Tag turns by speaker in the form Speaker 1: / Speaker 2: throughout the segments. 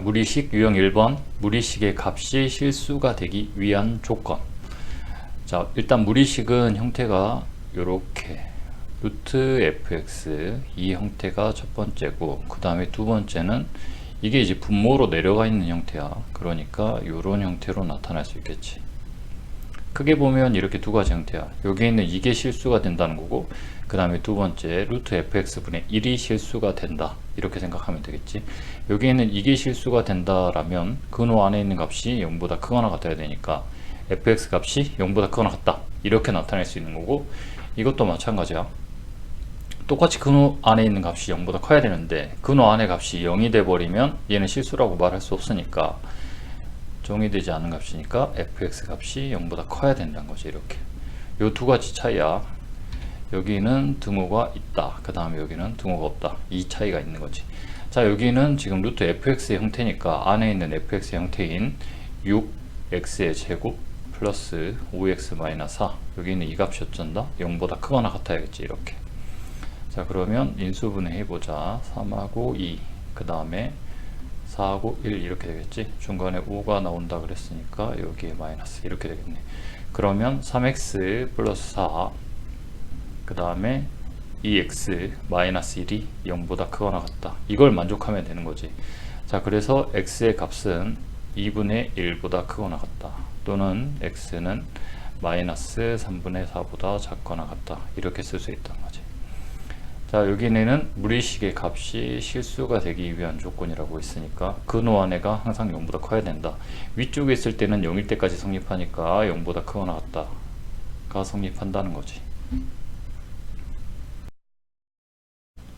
Speaker 1: 무리식 유형 1번 무리식의 값이 실수가 되기 위한 조건. 자 일단 무리식은 형태가 이렇게. 루트 fx 이 형태가 첫 번째고 그 다음에 두 번째는 이게 이제 분모로 내려가 있는 형태야. 그러니까 이런 형태로 나타날 수 있겠지 크게 보면 이렇게 두 가지 형태야. 여기 있는 이게 실수가 된다는 거고 그 다음에 두 번째 루트 fx분의 1이 실수가 된다. 이렇게 생각하면 되겠지. 여기 있는 이게 실수가 된다라면 근호 안에 있는 값이 0보다 크거나 같아야 되니까 fx 값이 0보다 크거나 같다. 이렇게 나타낼 수 있는 거고 이것도 마찬가지야. 똑같이 근호 안에 있는 값이 0보다 커야 되는데 근호 안에 값이 0이 돼 버리면 얘는 실수라고 말할 수 없으니까 정의되지 않은 값이니까 fx 값이 0보다 커야 된다는 거지 이렇게. 요 두 가지 차이야. 여기는 등호가 있다. 그 다음에 여기는 등호가 없다. 이 차이가 있는 거지. 자 여기는 지금 루트 fx의 형태니까 안에 있는 fx의 형태인 6x의 제곱 플러스 5x 마이너스 4 여기 있는 이 값이 어쩐다? 0보다 크거나 같아야겠지 이렇게. 자 그러면 인수분해 해보자. 3하고 2 그 다음에 4하고 1 이렇게 되겠지? 중간에 5가 나온다 그랬으니까 여기에 마이너스 이렇게 되겠네. 그러면 3x 플러스 4 그 다음에 2x 마이너스 1이 0보다 크거나 같다. 이걸 만족하면 되는 거지. 자 그래서 x의 값은 2분의 1보다 크거나 같다. 또는 x는 마이너스 3분의 4보다 작거나 같다. 이렇게 쓸 수 있다는 거지 자 여기는 무리식의 값이 실수가 되기 위한 조건이라고 있으니까 근호 안에가 항상 0보다 커야 된다. 위쪽에 있을 때는 0일 때까지 성립하니까 0보다 크거나 같다가 성립한다는 거지.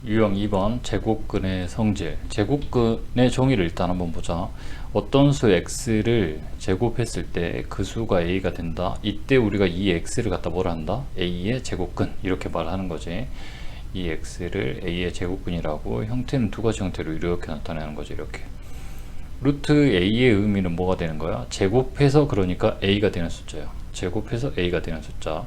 Speaker 1: 유형 2번 제곱근의 성질. 제곱근의 정의를 일단 한번 보자. 어떤 수 x를 제곱했을 때 그 수가 a가 된다? 이때 우리가 이 x를 갖다 뭐라 한다? a의 제곱근. 이렇게 말하는 거지 이 x를 a의 제곱근이라고 형태는 두 가지 형태로 이렇게 나타내는 거지 이렇게 루트 a의 의미는 뭐가 되는 거야 제곱해서 그러니까 a가 되는 숫자야 제곱해서 a가 되는 숫자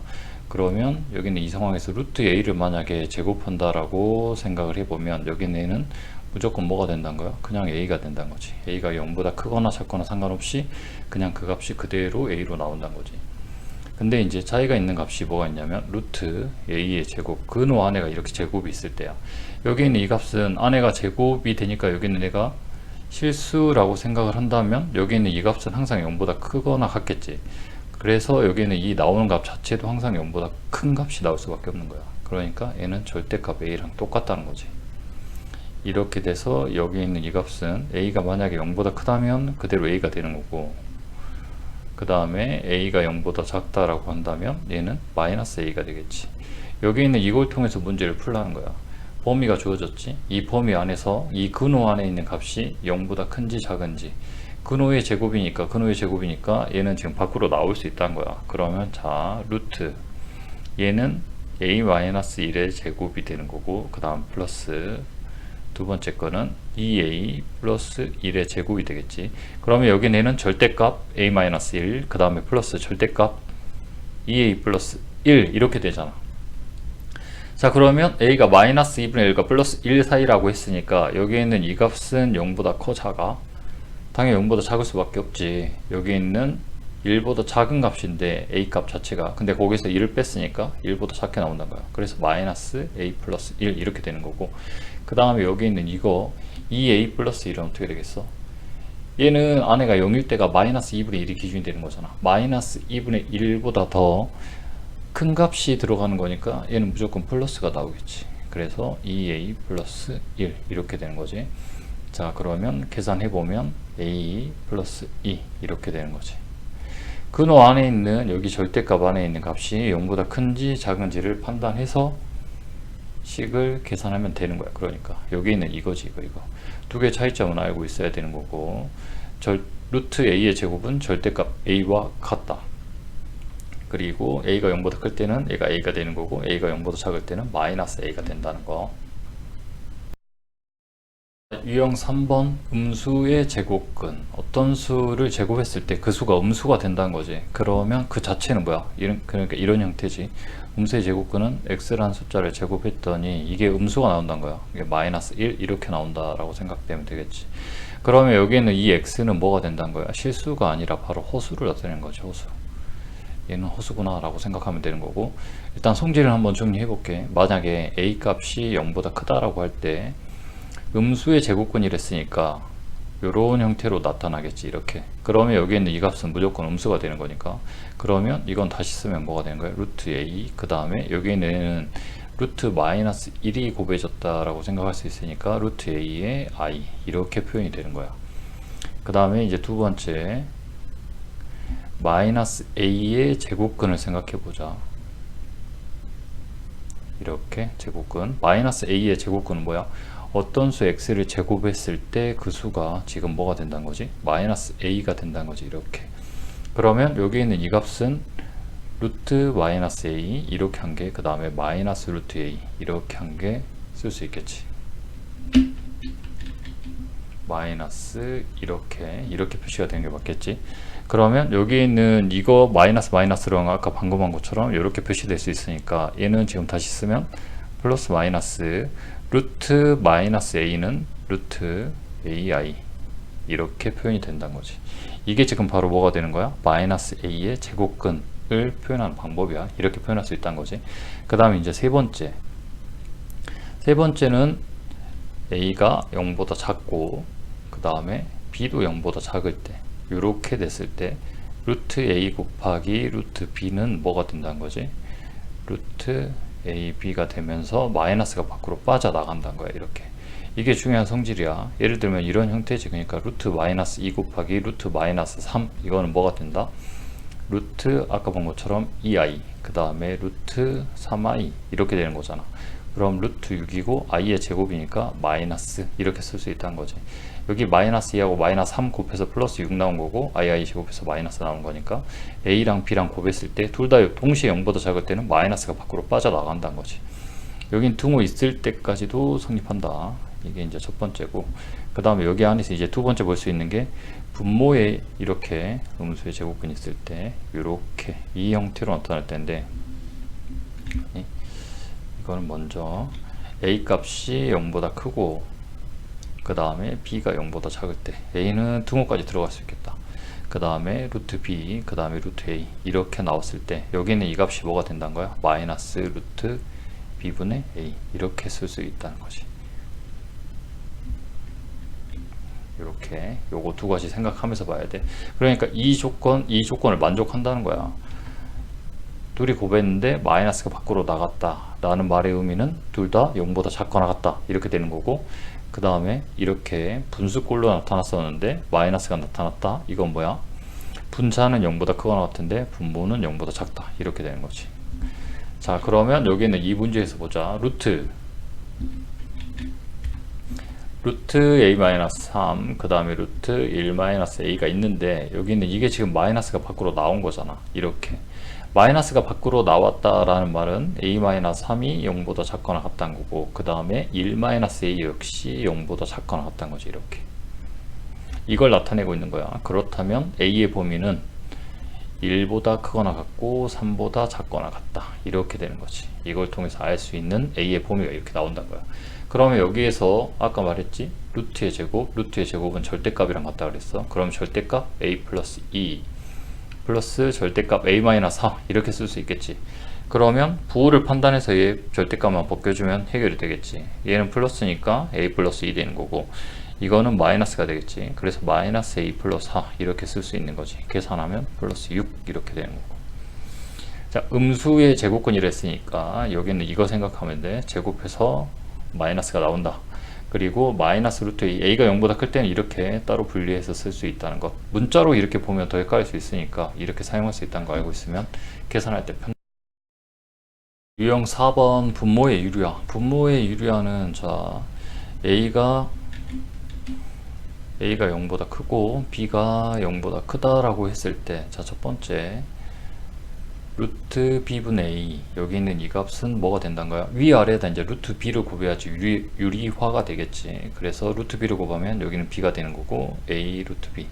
Speaker 1: 그러면 여기는 이 상황에서 루트 a를 만약에 제곱한다 라고 생각을 해보면 여기는 무조건 뭐가 된다는 거야? 그냥 a가 된다는 거지. a가 0보다 크거나 작거나 상관없이 그냥 그 값이 그대로 a로 나온다는 거지. 근데 이제 차이가 있는 값이 뭐가 있냐면 루트 a의 제곱 근호 안에가 이렇게 제곱이 있을 때야. 여기 있는 이 값은 안에가 제곱이 되니까 여기 있는 애가 실수라고 생각을 한다면 여기 있는 이 값은 항상 0보다 크거나 같겠지. 그래서 여기는 이 나오는 값 자체도 항상 0보다 큰 값이 나올 수밖에 없는 거야. 그러니까 얘는 절대값 a랑 똑같다는 거지. 이렇게 돼서 여기 있는 이 값은 a가 만약에 0보다 크다면 그대로 a가 되는 거고 그 다음에 a가 0보다 작다라고 한다면 얘는 마이너스 a가 되겠지. 여기 있는 이걸 통해서 문제를 풀라는 거야. 범위가 주어졌지. 이 범위 안에서 이 근호 안에 있는 값이 0보다 큰지 작은지 근호의 제곱이니까 근호의 제곱이니까 얘는 지금 밖으로 나올 수 있다는 거야 그러면 자 루트 얘는 a-1의 제곱이 되는 거고 그 다음 플러스 두 번째 거는 2a 플러스 1의 제곱이 되겠지. 그러면 여기는 얘는 절대값 a-1 그 다음에 플러스 절대값 2a 플러스 1 이렇게 되잖아. 자 그러면 a가 마이너스 2분의 1과 플러스 1 사이라고 했으니까 여기 있는 이 값은 0보다 커 작아? 당연히 0보다 작을 수밖에 없지. 여기 있는 1보다 작은 값인데 a 값 자체가. 근데 거기서 1을 뺐으니까 1보다 작게 나온다는 거야. 그래서 마이너스 a 플러스 1 이렇게 되는 거고 그 다음에 여기 있는 이거 2a 플러스 1은 어떻게 되겠어? 얘는 안에가 0일 때가 마이너스 2분의 1이 기준이 되는 거잖아. 마이너스 2분의 1보다 더 큰 값이 들어가는 거니까 얘는 무조건 플러스가 나오겠지. 그래서 2a 플러스 1 이렇게 되는 거지. 자 그러면 계산해 보면 a 플러스 2 이렇게 되는 거지. 근호 안에 있는 여기 절대값 안에 있는 값이 0보다 큰지 작은지를 판단해서 식을 계산하면 되는 거야. 그러니까. 여기 있는 이거지 이거 이거. 두 개 차이점은 알고 있어야 되는 거고. 절, 루트 a의 제곱은 절대값 a와 같다. 그리고 a가 0보다 클 때는 얘가 a가 되는 거고 a가 0보다 작을 때는 마이너스 a가 된다는 거 유형 3번 음수의 제곱근. 어떤 수를 제곱했을 때 그 수가 음수가 된다는 거지. 그러면 그 자체는 뭐야? 이런 그러니까 이런 형태지. 음수의 제곱근은 x라는 숫자를 제곱했더니 이게 음수가 나온다는 거야. 이게 마이너스 1 이렇게 나온다라고 생각되면 되겠지. 그러면 여기에는 이 x는 뭐가 된다는 거야? 실수가 아니라 바로 허수를 나타내는 거죠. 허수. 얘는 허수구나 라고 생각하면 되는 거고. 일단 성질을 한번 정리해 볼게. 만약에 a 값이 0보다 크다라고 할때 음수의 제곱근이랬으니까 이런 형태로 나타나겠지 이렇게. 그러면 여기에 있는 이 값은 무조건 음수가 되는 거니까. 그러면 이건 다시 쓰면 뭐가 되는 거예요? 루트 a. 그 다음에 여기에 있는 루트 마이너스 1이 곱해졌다라고 생각할 수 있으니까 루트 a의 i. 이렇게 표현이 되는 거야. 그 다음에 이제 두 번째 마이너스 a의 제곱근을 생각해 보자. 이렇게 제곱근. 마이너스 a의 제곱근은 뭐야 어떤 수 x를 제곱했을 때 그 수가 지금 뭐가 된다는 거지? 마이너스 a가 된다는 거지 이렇게. 그러면 여기 있는 이 값은 루트 마이너스 a 이렇게 한 게 그 다음에 마이너스 루트 a 이렇게 한 게 쓸 수 있겠지. 마이너스 이렇게 이렇게 표시가 되는 게 맞겠지? 그러면 여기 있는 이거 마이너스 마이너스랑 아까 방금 한 것처럼 이렇게 표시될 수 있으니까 얘는 지금 다시 쓰면 플러스 마이너스 루트 마이너스 a는 루트 ai 이렇게 표현이 된다는 거지. 이게 지금 바로 뭐가 되는 거야? 마이너스 a의 제곱근을 표현하는 방법이야. 이렇게 표현할 수 있다는 거지. 그 다음에 이제 세 번째. 세 번째는 a가 0보다 작고 그 다음에 b도 0보다 작을 때 이렇게 됐을 때 루트 a 곱하기 루트 b는 뭐가 된다는 거지? 루트 a b가 되면서 마이너스가 밖으로 빠져나간다는 거야 이렇게. 이게 중요한 성질이야. 예를 들면 이런 형태지. 그러니까 루트 마이너스 2 곱하기 루트 마이너스 3 이거는 뭐가 된다? 루트 아까 본 것처럼 2i 그 다음에 루트 3i 이렇게 되는 거잖아 그럼 루트 6이고 i의 제곱이니까 마이너스 이렇게 쓸 수 있다는 거지. 여기 마이너스 2하고 마이너스 3 곱해서 플러스 6 나온 거고 i 제곱해서 마이너스 나온 거니까 a랑 b랑 곱했을 때 둘 다 동시에 0보다 작을 때는 마이너스가 밖으로 빠져나간다는 거지. 여긴 등호 있을 때까지도 성립한다. 이게 이제 첫 번째고. 그 다음에 여기 안에서 이제 두 번째 볼 수 있는 게 분모에 이렇게 음수의 제곱근이 있을 때 이렇게 이 형태로 나타날 텐데 이- 이거는 먼저 a 값이 0보다 크고 그 다음에 b가 0보다 작을 때 a는 등호까지 들어갈 수 있겠다. 그 다음에 루트 b 그 다음에 루트 a 이렇게 나왔을 때 여기는 이 값이 뭐가 된다는 거야? 마이너스 루트 b분의 a 이렇게 쓸 수 있다는 거지. 이렇게 요거 두 가지 생각하면서 봐야 돼. 그러니까 이 조건 이 조건을 만족한다는 거야 둘이 곱했는데 마이너스가 밖으로 나갔다. 라는 말의 의미는 둘 다 0보다 작거나 같다. 이렇게 되는 거고 그 다음에 이렇게 분수꼴로 나타났었는데 마이너스가 나타났다. 이건 뭐야? 분자는 0보다 크거나 같은데 분모는 0보다 작다. 이렇게 되는 거지. 자 그러면 여기는 이 문제에서 보자. 루트. 루트 a-3 그 다음에 루트 1-a가 있는데 여기는 이게 지금 마이너스가 밖으로 나온 거잖아. 이렇게 마이너스가 밖으로 나왔다라는 말은 a-3이 0보다 작거나 같다는 거고 그 다음에 1-a 역시 0보다 작거나 같다는 거지 이렇게. 이걸 나타내고 있는 거야. 그렇다면 a의 범위는 1보다 크거나 같고 3보다 작거나 같다. 이렇게 되는 거지. 이걸 통해서 알 수 있는 a의 범위가 이렇게 나온다는 거야. 그러면 여기에서 아까 말했지? 루트의 제곱? 루트의 제곱은 절대값이랑 같다 그랬어. 그럼 절대값 a 플러스 2 플러스 절대값 a-4 이렇게 쓸 수 있겠지. 그러면 부호를 판단해서 얘 절대값만 벗겨주면 해결이 되겠지. 얘는 플러스니까 a 플러스 2 되는 거고 이거는 마이너스가 되겠지. 그래서 마이너스 a 플러스 4 이렇게 쓸 수 있는 거지. 계산하면 플러스 6 이렇게 되는 거고. 자 음수의 제곱근이랬으니까 여기는 이거 생각하면 돼. 제곱해서 마이너스가 나온다 그리고 마이너스 루트 A가 0보다 클 때는 이렇게 따로 분리해서 쓸 수 있다는 것. 문자로 이렇게 보면 더 헷갈릴 수 있으니까 이렇게 사용할 수 있다는 거 알고 있으면 계산할 때 편... 유형 4번 분모의 유리화 분모의 유리화는 자 A가 A가 0보다 크고 B가 0보다 크다라고 했을 때 자 첫 번째 루트 b분의 a. 여기 있는 이 값은 뭐가 된단가요? 위아래에다 이제 루트 b를 곱해야지 유리, 유리화가 되겠지. 그래서 루트 b를 곱하면 여기는 b가 되는 거고 a 루트 b.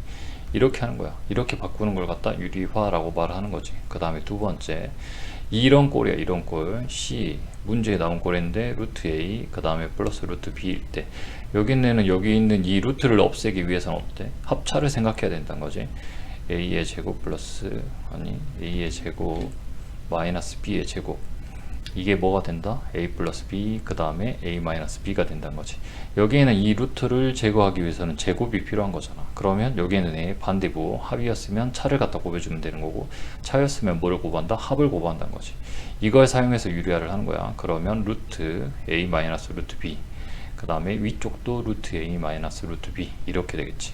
Speaker 1: 이렇게 하는 거야. 이렇게 바꾸는 걸 갖다 유리화라고 말하는 거지. 그 다음에 두 번째. 이런 꼴이야 이런 꼴. C. 문제에 나온 꼴인데 루트 A 그 다음에 플러스 루트 B일 때. 여기는 여기 있는 이 루트를 없애기 위해서는 어때? 합차를 생각해야 된다는 거지 A의 제곱 플러스 아니 A의 제곱 마이너스 B의 제곱. 이게 뭐가 된다? A 플러스 B 그 다음에 A 마이너스 B가 된다는 거지. 여기에는 이 루트를 제거하기 위해서는 제곱이 필요한 거잖아. 그러면 여기에는 A 반대고 합이었으면 차를 갖다 곱해주면 되는 거고 차였으면 뭐를 곱한다? 합을 곱한다는 거지. 이걸 사용해서 유리화를 하는 거야. 그러면 루트 A 마이너스 루트 B 그 다음에 위쪽도 루트 A 마이너스 루트 B 이렇게 되겠지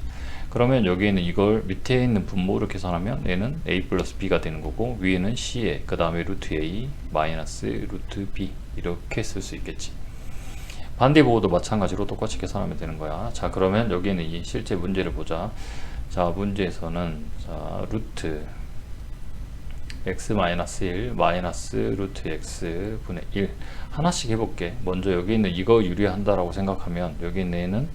Speaker 1: 그러면 여기에는 이걸 밑에 있는 분모를 계산하면 얘는 a 플러스 b가 되는 거고 위에는 c에 그 다음에 루트 a 마이너스 루트 b 이렇게 쓸 수 있겠지. 반대 보호도 마찬가지로 똑같이 계산하면 되는 거야. 자 그러면 여기에는 이 실제 문제를 보자. 자 문제에서는 자 루트 x 마이너스 1 마이너스 루트 x 분의 1 하나씩 해볼게. 먼저 여기 있는 이거 유리한다라고 생각하면 여기 있는 얘는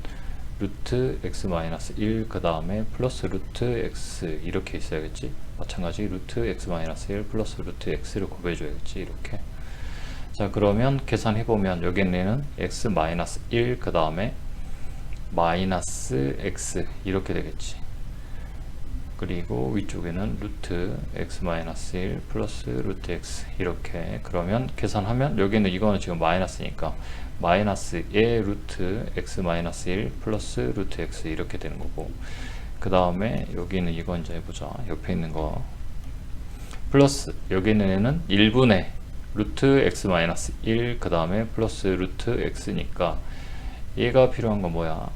Speaker 1: 루트 x 마이너스 1 그 다음에 플러스 루트 x 이렇게 있어야겠지? 마찬가지 루트 x 마이너스 1 플러스 루트 x를 곱해줘야겠지 이렇게. 자 그러면 계산해보면 여기는 x 마이너스 1 그 다음에 마이너스 x 이렇게 되겠지. 그리고 위쪽에는 루트 x 마이너스 1 플러스 루트 x 이렇게. 그러면 계산하면 여기는 이거는 지금 마이너스니까 마이너스 의 루트 x 마이너스 1 플러스 루트 x 이렇게 되는 거고 그 다음에 여기는 이거 이제 해보자. 옆에 있는 거. 플러스 여기 있는 애는 1분의 루트 x 마이너스 1 그 다음에 플러스 루트 x니까 얘가 필요한 건 뭐야?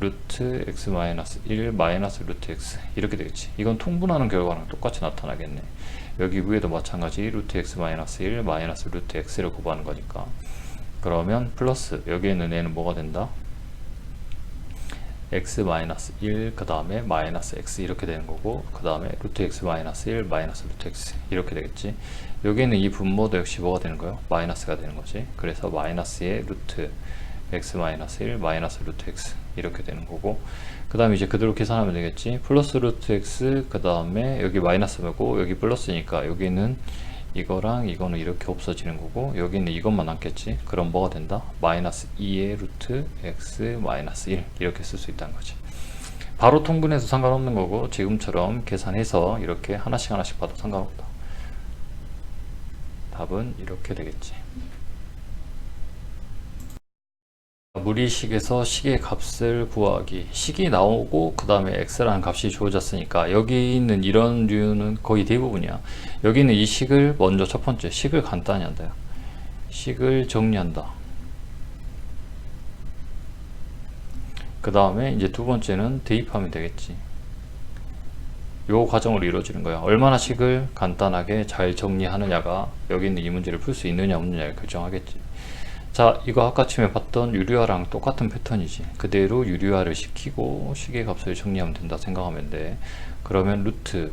Speaker 1: 루트 x 마이너스 1 마이너스 루트 x 이렇게 되겠지. 이건 통분하는 결과랑 똑같이 나타나겠네. 여기 위에도 마찬가지 루트 x 마이너스 1 마이너스 루트 x를 곱하는 거니까 그러면 플러스 여기에 있는 애는 뭐가 된다? x 마이너스 1 그 다음에 마이너스 x 이렇게 되는 거고 그 다음에 루트 x 마이너스 1 마이너스 루트 x 이렇게 되겠지 여기는 이 분모도 역시 뭐가 되는 거예요? 마이너스가 되는 거지 그래서 마이너스의 루트 x 마이너스 1 마이너스 루트 x 이렇게 되는 거고 그 다음에 이제 그대로 계산하면 되겠지 플러스 루트 x 그 다음에 여기 마이너스고 여기 플러스니까 여기는 이거랑 이거는 이렇게 없어지는 거고 여기는 이것만 남겠지? 그럼 뭐가 된다? 마이너스 2의 루트 x 마이너스 1 이렇게 쓸 수 있다는 거지. 바로 통분해서 상관없는 거고 지금처럼 계산해서 이렇게 하나씩 하나씩 봐도 상관없다. 답은 이렇게 되겠지 무리식에서 식의 값을 구하기 식이 나오고 그 다음에 x라는 값이 주어졌으니까 여기 있는 이런 류는 거의 대부분이야. 여기 있는 이 식을 먼저 첫 번째 식을 간단히 한다. 식을 정리한다. 그 다음에 이제 두 번째는 대입하면 되겠지. 요 과정으로 이루어지는 거야. 얼마나 식을 간단하게 잘 정리하느냐가 여기 있는 이 문제를 풀 수 있느냐 없느냐를 결정하겠지 자 이거 아까 처음에 봤던 유리화랑 똑같은 패턴이지. 그대로 유리화를 시키고 식의 값을 정리하면 된다 생각하면 돼. 그러면 루트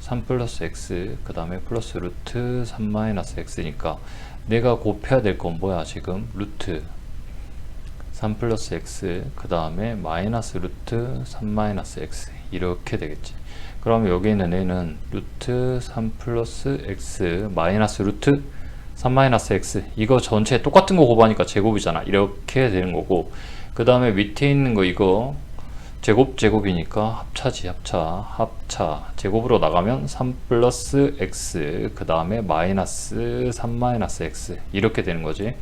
Speaker 1: 3 플러스 x 그 다음에 플러스 루트 3 마이너스 x니까 내가 곱해야 될 건 뭐야 지금? 루트 3 플러스 x 그 다음에 마이너스 루트 3 마이너스 x. 이렇게 되겠지. 그러면 여기 있는 애는 루트 3 플러스 x 마이너스 루트 3-x 이거 전체 똑같은 거 곱하니까 제곱이잖아. 이렇게 되는 거고. 그 다음에 밑에 있는 거 이거 제곱 제곱이니까 합차지 합차 합차. 제곱으로 나가면 3 플러스 x 그 다음에 마이너스 3 마이너스 x 이렇게 되는 거지.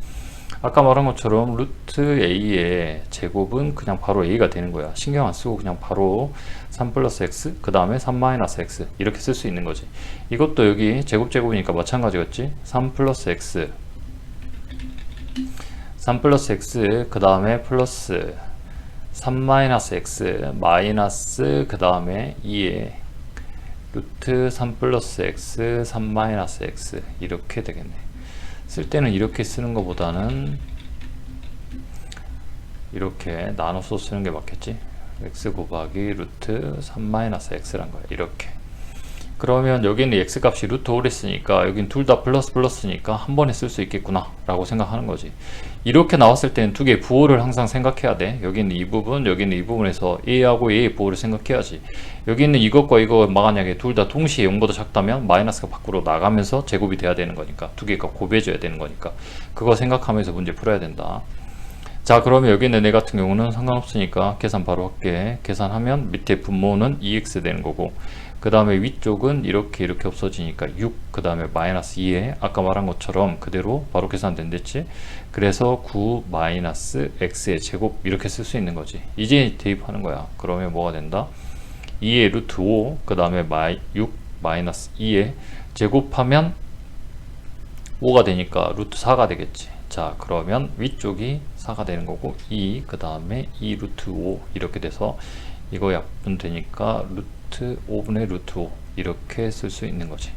Speaker 1: 아까 말한 것처럼 루트 a의 제곱은 그냥 바로 a가 되는 거야. 신경 안 쓰고 그냥 바로 3 플러스 x 그 다음에 3 마이너스 x 이렇게 쓸 수 있는 거지. 이것도 여기 제곱 제곱이니까 마찬가지겠지. 3 플러스 x. 3 플러스 x 그 다음에 플러스 3 마이너스 x 마이너스 그 다음에 2에 루트 3 플러스 x 3 마이너스 x 이렇게 되겠네. 쓸 때는 이렇게 쓰는 것보다는 이렇게 나눠서 쓰는 게 맞겠지 x 곱하기 루트 3 마이너스 x란 거야 이렇게. 그러면 여기는 x 값이 루트 5를 했으니까 여긴 둘 다 플러스 플러스니까 한 번에 쓸 수 있겠구나 라고 생각하는 거지. 이렇게 나왔을 때는 두 개의 부호를 항상 생각해야 돼. 여기는 이 부분 여기는 이 부분에서 a하고 a의 부호를 생각해야지. 여기 있는 이것과 이거 만약에 둘 다 동시에 0보다 작다면 마이너스가 밖으로 나가면서 제곱이 돼야 되는 거니까 두 개가 곱해져야 되는 거니까 그거 생각하면서 문제 풀어야 된다 자 그러면 여기 있는 애 같은 경우는 상관없으니까 계산 바로 할게. 계산하면 밑에 분모는 2x 되는 거고 그 다음에 위쪽은 이렇게 이렇게 없어지니까 6, 그 다음에 마이너스 2에 아까 말한 것처럼 그대로 바로 계산된댔지? 그래서 9 마이너스 x의 제곱 이렇게 쓸 수 있는 거지. 이제 대입하는 거야. 그러면 뭐가 된다? 2의 루트 5, 그 다음에 마이, 6 마이너스 2에 제곱하면 5가 되니까 루트 4가 되겠지 자 그러면 위쪽이 4가 되는 거고 2, 그 다음에 2 루트 5 이렇게 돼서 이거 약분 되니까 루트 5분의 루트 5 이렇게 쓸 수 있는 거지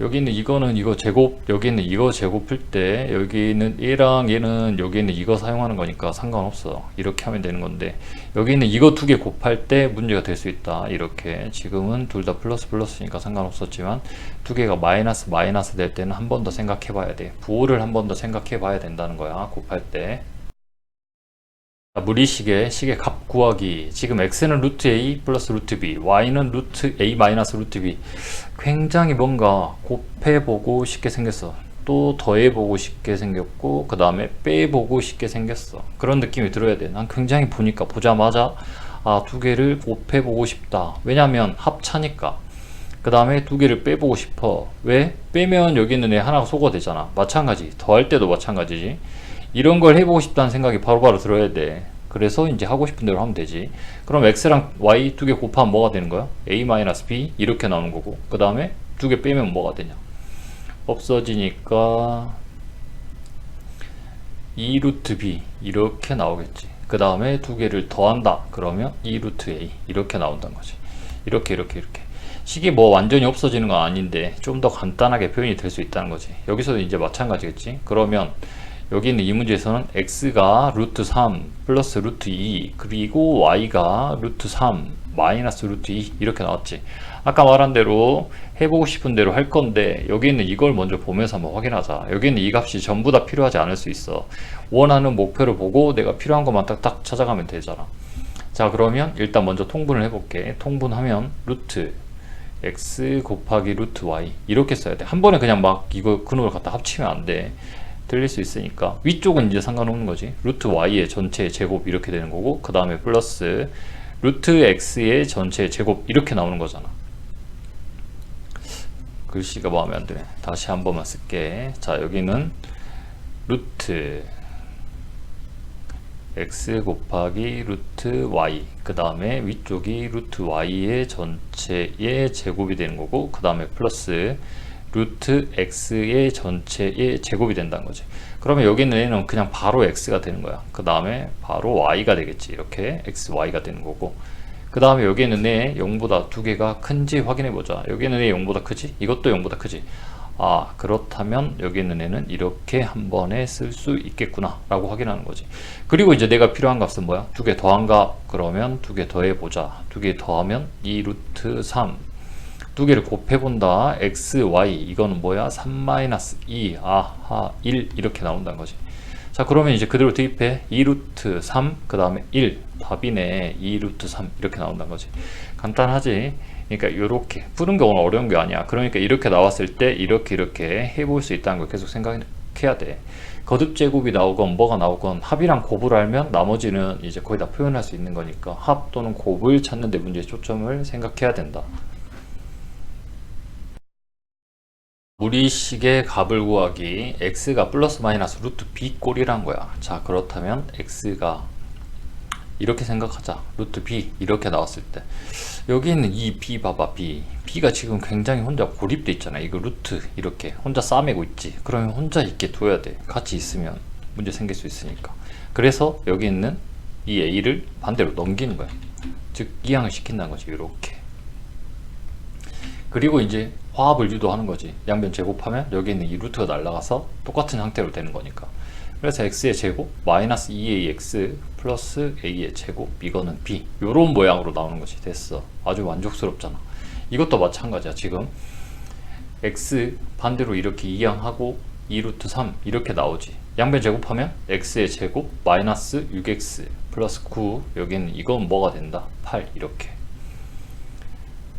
Speaker 1: 여기는 이거는 이거 제곱 여기는 이거 제곱할 때 여기는 얘랑 얘는 여기는 이거 사용하는 거니까 상관없어. 이렇게 하면 되는 건데 여기는 이거 두 개 곱할 때 문제가 될 수 있다. 이렇게. 지금은 둘 다 플러스 플러스니까 상관없었지만 두 개가 마이너스 마이너스 될 때는 한 번 더 생각해 봐야 돼. 부호를 한 번 더 생각해 봐야 된다는 거야. 곱할 때. 자, 무리식의 식의 값 구하기. 지금 x는 루트 a 플러스 루트 b y는 루트 a 마이너스 루트 b. 굉장히 뭔가 곱해보고 쉽게 생겼어. 또 더해보고 쉽게 생겼고 그 다음에 빼보고 쉽게 생겼어. 그런 느낌이 들어야 돼난 굉장히 보니까 보자마자 아 두 개를 곱해보고 싶다. 왜냐면 합차니까. 그 다음에 두 개를 빼보고 싶어. 왜? 빼면 여기 있는 애 하나가 소거 되잖아. 마찬가지. 더할 때도 마찬가지지 이런 걸 해보고 싶다는 생각이 바로 바로 들어야 돼. 그래서 이제 하고 싶은 대로 하면 되지. 그럼 x랑 y 두 개 곱하면 뭐가 되는 거야? a-b 이렇게 나오는 거고 그 다음에 두 개 빼면 뭐가 되냐? 없어지니까 2루트 b 이렇게 나오겠지. 그 다음에 두 개를 더한다. 그러면 2루트 a 이렇게 나온다는 거지. 이렇게 이렇게 이렇게. 식이 뭐 완전히 없어지는 건 아닌데 좀 더 간단하게 표현이 될 수 있다는 거지. 여기서도 이제 마찬가지겠지. 그러면 여기 있는 이 문제에서는 x가 루트 3 플러스 루트 2 그리고 y가 루트 3 마이너스 루트 2 이렇게 나왔지. 아까 말한 대로 해보고 싶은 대로 할 건데 여기 있는 이걸 먼저 보면서 한번 확인하자. 여기 있는 이 값이 전부 다 필요하지 않을 수 있어. 원하는 목표를 보고 내가 필요한 것만 딱딱 찾아가면 되잖아. 자 그러면 일단 먼저 통분을 해볼게. 통분하면 루트 x 곱하기 루트 y 이렇게 써야 돼. 한 번에 그냥 막 이거 근호를 갖다 합치면 안돼 들릴 수 있으니까 위쪽은 이제 상관없는 거지. 루트 y의 전체 제곱 이렇게 되는 거고 그 다음에 플러스 루트 x의 전체 제곱 이렇게 나오는 거잖아. 글씨가 마음에 안 드네. 다시 한 번만 쓸게. 자 여기는 루트 x 곱하기 루트 y 그 다음에 위쪽이 루트 y의 전체의 제곱이 되는 거고 그 다음에 플러스 루트 x의 전체의 제곱이 된다는 거지. 그러면 여기 있는 애는 그냥 바로 x가 되는 거야. 그 다음에 바로 y가 되겠지. 이렇게 x, y가 되는 거고. 그 다음에 여기 있는 애 0보다 두 개가 큰지 확인해 보자. 여기 있는 애 0보다 크지? 이것도 0보다 크지? 아 그렇다면 여기 있는 애는 이렇게 한 번에 쓸 수 있겠구나 라고 확인하는 거지 그리고 이제 내가 필요한 값은 뭐야 두 개 더한 값 그러면 두 개 더해 보자 두 개 더하면 2 루트 3 두 개를 곱해본다. x, y. 이거는 뭐야? 3-2 아하. 1 이렇게 나온다는 거지. 자 그러면 이제 그대로 대입해. 2루트 3 그 다음에 1 답이네. 2루트 3 이렇게 나온다는 거지. 간단하지? 그러니까 이렇게. 푸는 게 오늘 어려운 게 아니야. 그러니까 이렇게 나왔을 때 이렇게 이렇게 해볼 수 있다는 걸 계속 생각해야 돼. 거듭 제곱이 나오건 뭐가 나오건 합이랑 곱을 알면 나머지는 이제 거의 다 표현할 수 있는 거니까 합 또는 곱을 찾는 데 문제의 초점을 생각해야 된다 무리식의 값을 구하기 x가 플러스 마이너스 루트 b 꼴이란 거야. 자 그렇다면 x가 이렇게 생각하자. 루트 b 이렇게 나왔을 때. 여기 있는 이 b 봐봐 b. b가 지금 굉장히 혼자 고립돼 있잖아. 이거 루트 이렇게 혼자 싸매고 있지. 그러면 혼자 있게 둬야 돼. 같이 있으면 문제 생길 수 있으니까. 그래서 여기 있는 이 a를 반대로 넘기는 거야. 즉 이항을 시킨다는 거지 이렇게. 그리고 이제 화합을 유도하는 거지. 양변 제곱하면 여기 있는 이 루트가 날라가서 똑같은 형태로 되는 거니까. 그래서 x의 제곱 마이너스 2ax 플러스 a의 제곱 이거는 b. 요런 모양으로 나오는 것이 됐어. 아주 만족스럽잖아. 이것도 마찬가지야 지금. x 반대로 이렇게 이항하고 2루트 3 이렇게 나오지. 양변 제곱하면 x의 제곱 마이너스 6x 플러스 9 여기는 이건 뭐가 된다? 8 이렇게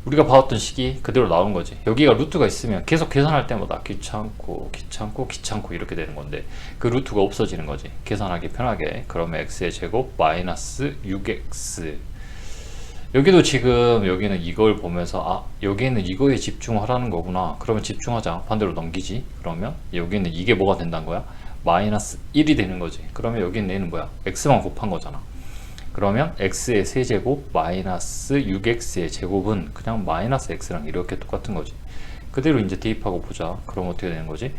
Speaker 1: 우리가 봐왔던 식이 그대로 나온 거지. 여기가 루트가 있으면 계속 계산할 때마다? 귀찮고 귀찮고 귀찮고 이렇게 되는 건데 그 루트가 없어지는 거지. 계산하기 편하게. 그러면 x의 제곱 마이너스 6x 여기도 지금 여기는 이걸 보면서 아 여기는 이거에 집중하라는 거구나. 그러면 집중하자. 반대로 넘기지. 그러면 여기는 이게 뭐가 된다는 거야? 마이너스 1이 되는 거지. 그러면 여기는 얘는 뭐야? x만 곱한 거잖아 그러면 x의 세제곱 마이너스 6x의 제곱은 그냥 마이너스 x랑 이렇게 똑같은 거지. 그대로 이제 대입하고 보자. 그럼 어떻게 되는 거지?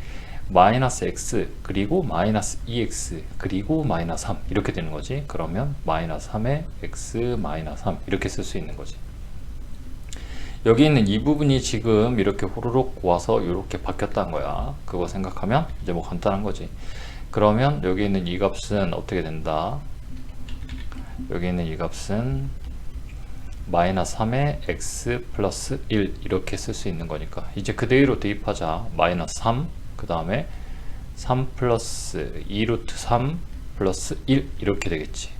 Speaker 1: 마이너스 x 그리고 마이너스 2x 그리고 마이너스 3 이렇게 되는 거지. 그러면 마이너스 3에 x 마이너스 3 이렇게 쓸 수 있는 거지. 여기 있는 이 부분이 지금 이렇게 호로록 와서 이렇게 바뀌었다는 거야. 그거 생각하면 이제 뭐 간단한 거지. 그러면 여기 있는 이 값은 어떻게 된다 여기 있는 이 값은 마이너스 3에 x 플러스 1 이렇게 쓸 수 있는 거니까 이제 그대로 대입하자. 마이너스 3 그 다음에 3 플러스 2루트 3 플러스 1 이렇게 되겠지.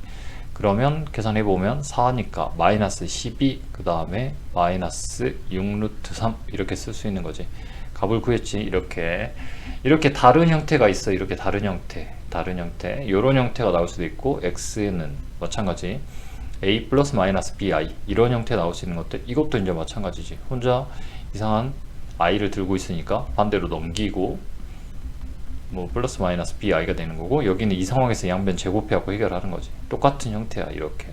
Speaker 1: 그러면 계산해 보면 4니까 마이너스 12 그 다음에 마이너스 6루트 3 이렇게 쓸 수 있는 거지. 값을 구했지 이렇게. 이렇게 다른 형태가 있어 이렇게 다른 형태 다른 형태 이런 형태가 나올 수도 있고 x는 마찬가지 a 플러스 마이너스 bi 이런 형태 나올 수 있는 것들 이것도 이제 마찬가지지. 혼자 이상한 i를 들고 있으니까 반대로 넘기고 뭐 플러스 마이너스 bi가 되는 거고 여기는 이 상황에서 양변 제곱해갖고 해결하는 거지. 똑같은 형태야 이렇게.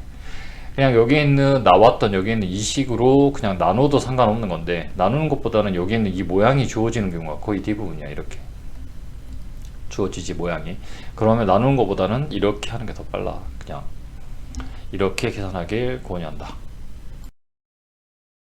Speaker 1: 그냥 여기 있는 나왔던 여기 있는 이 식으로 그냥 나눠도 상관없는 건데 나누는 것보다는 여기 있는 이 모양이 주어지는 경우가 거의 대부분이야 이렇게. 주어지지 모양이 그러면 나누는 것보다는 이렇게 하는 게 더 빨라. 그냥 이렇게 계산하길 권유한다